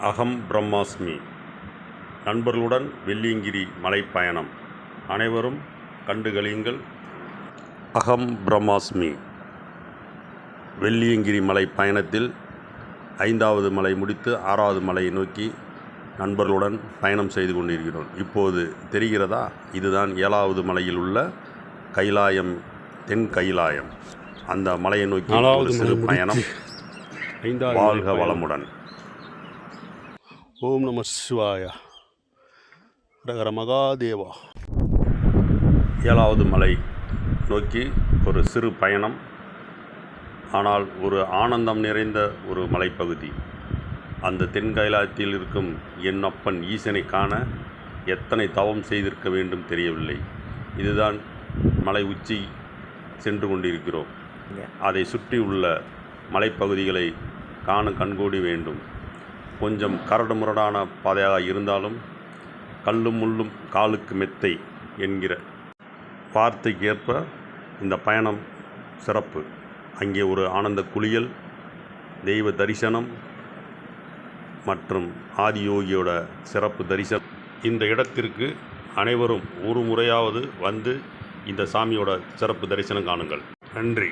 அகம் பிரம்மாஸ்மி. நண்பர்களுடன் வெள்ளியங்கிரி மலை பயணம் அனைவரும் கண்டுகளியுங்கள் அகம் பிரம்மாஸ்மி. வெள்ளியங்கிரி மலை பயணத்தில் ஐந்தாவது மலை முடித்து ஆறாவது மலையை நோக்கி நண்பர்களுடன் பயணம் செய்து கொண்டிருக்கிறோம். இப்போது தெரிகிறதா? இதுதான் ஏழாவது மலையில் உள்ள கைலாயம் தென் கைலாயம். அந்த மலையை நோக்கி சிறு பயணம். வாழ்க. வளமுடன். ஓம் நம சிவாய. ரகர மகாதேவா. ஏழாவது மலை நோக்கி ஒரு சிறு பயணம் ஆனால் ஒரு ஆனந்தம் நிறைந்த ஒரு மலைப்பகுதி. அந்த தென் கைலாயத்தில் இருக்கும் என் அப்பன் ஈசனை காண எத்தனை தவம் செய்திருக்க வேண்டும் தெரியவில்லை. இதுதான் மலை உச்சி சென்று கொண்டிருக்கிறோம். அதை சுற்றி உள்ள மலைப்பகுதிகளை காண கண்கூடி வேண்டும். கொஞ்சம் கரடு முரடான பாதையாக இருந்தாலும் கல்லும் முள்ளும் காலுக்கு மெத்தை என்கிற வார்த்தைக்கு ஏற்ப இந்த பயணம் சிறப்பு. அங்கே ஒரு ஆனந்த குளியல் தெய்வ தரிசனம் மற்றும் ஆதியோகியோட சிறப்பு தரிசனம். இந்த இடத்திற்கு அனைவரும் ஒரு முறையாவது வந்து இந்த சாமியோட சிறப்பு தரிசனம் காணுங்கள். நன்றி.